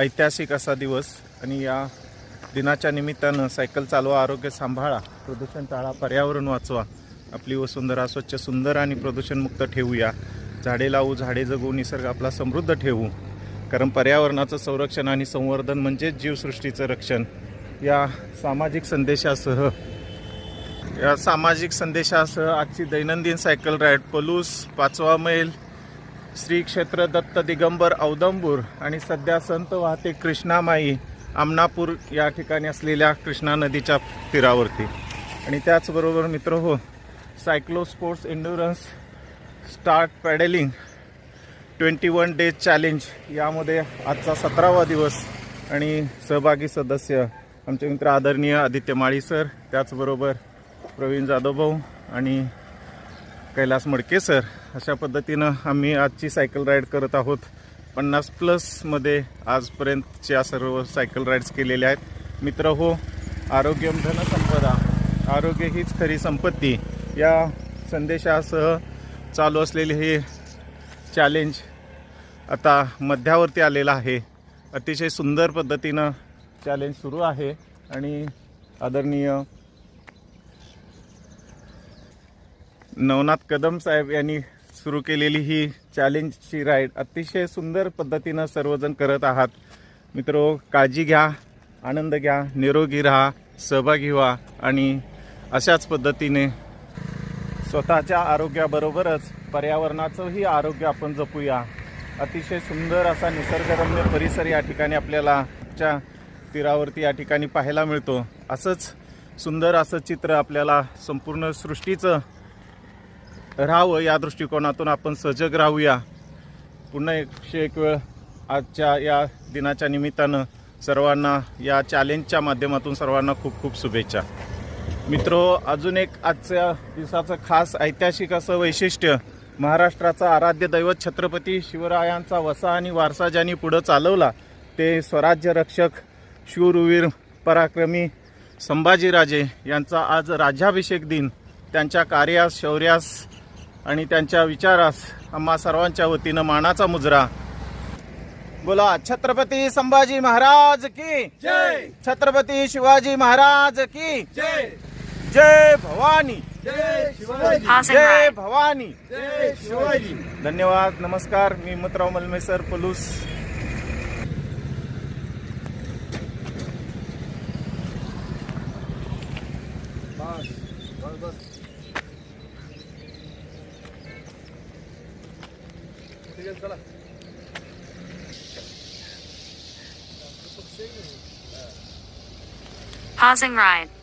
ऐतिहासिक असा दिवस आणि या दिनाच्या निमित्तानं सायकल चालवा आरोग्य सांभाळा प्रदूषण टाळा पर्यावरण वाचवा आपली वसुंधरा स्वच्छ सुंदर आणि प्रदूषणमुक्त ठेवूया. झाडे लावू झाडे जगू निसर्ग आपला समृद्ध ठेवू. कारण पर्यावरणाचं संरक्षण आणि संवर्धन म्हणजेच जीवसृष्टीचं रक्षण. या सामाजिक संदेशासह या सामाजिक संदेशासह आजची दैनंदिन सायकल राईड पलूस पाचवा मैल श्री क्षेत्र दत्त दिगंबर औदंबूर आणि सध्या संत वाहते कृष्णामाई आमनापूर या ठिकाणी असलेल्या कृष्णा नदीच्या तीरावरती. आणि त्याचबरोबर मित्र हो cyclo sports endurance start pedalling twenty one days challenge यामध्ये आजचा सतरावा दिवस आणि सहभागी सदस्य आमचे मित्र आदरणीय आदित्य माळी सर त्याचबरोबर प्रवीण जाधव भाऊ आणि कैलास मडके सर. अशा पद्धतीनं आम्ही आजची सायकल राईड करत आहोत. पन्नास प्लसमध्ये आजपर्यंतच्या सर्व सायकल राईड्स केलेल्या आहेत. मित्र हो आरोग्यम धनसंपदा आरोग्य हीच खरी संपत्ती. या संदेशासह चालू असलेले हे चॅलेंज आता मध्यावरती आलेलं आहे. अतिशय सुंदर पद्धतीनं चॅलेंज सुरू आहे आणि आदरणीय नवनाथ कदम साहेब यांनी सुरू केलेली ही चॅलेंजची राईड अतिशय सुंदर पद्धतीनं सर्वजण करत आहात. मित्रो काळजी घ्या आनंद घ्या निरोगी राहा सहभागी व्हा आणि अशाच पद्धतीने स्वतःच्या आरोग्याबरोबरच पर्यावरणाचंही आरोग्य आपण जपूया. अतिशय सुंदर असा निसर्गरम्य परिसर या ठिकाणी आपल्याला च्या तीरावरती या ठिकाणी पाहायला मिळतो. असंच सुंदर असं चित्र आपल्याला संपूर्ण सृष्टीचं राहावं या दृष्टिकोनातून आपण सजग राहूया. पुन्हा एकशे एक वेळ आजच्या या दिनाच्या निमित्तानं सर्वांना या चॅलेंजच्या माध्यमातून सर्वांना खूप खूप शुभेच्छा. मित्रो अजून एक आजच्या दिवसाचं खास ऐतिहासिक असं वैशिष्ट्य महाराष्ट्राचा आराध्य दैवत छत्रपती शिवरायांचा वसा आणि वारसा ज्यांनी पुढं चालवला ते स्वराज्य रक्षक शूरवीर पराक्रमी संभाजीराजे यांचा आज राज्याभिषेक दिन. त्यांच्या कार्यास शौर्यास आणि त्यांच्या विचारास आम्हा सर्वांच्या वतीनं मानाचा मुजरा. बोला छत्रपती संभाजी महाराज की? जय! छत्रपती शिवाजी महाराज की? जय! जय भवानी. जय. भवानी. जय शिवाजी. धन्यवाद नमस्कार. मी हिम्मतराव मलमेसर पलूस. बस बस बस. ठीक आहे चला Pausing ride.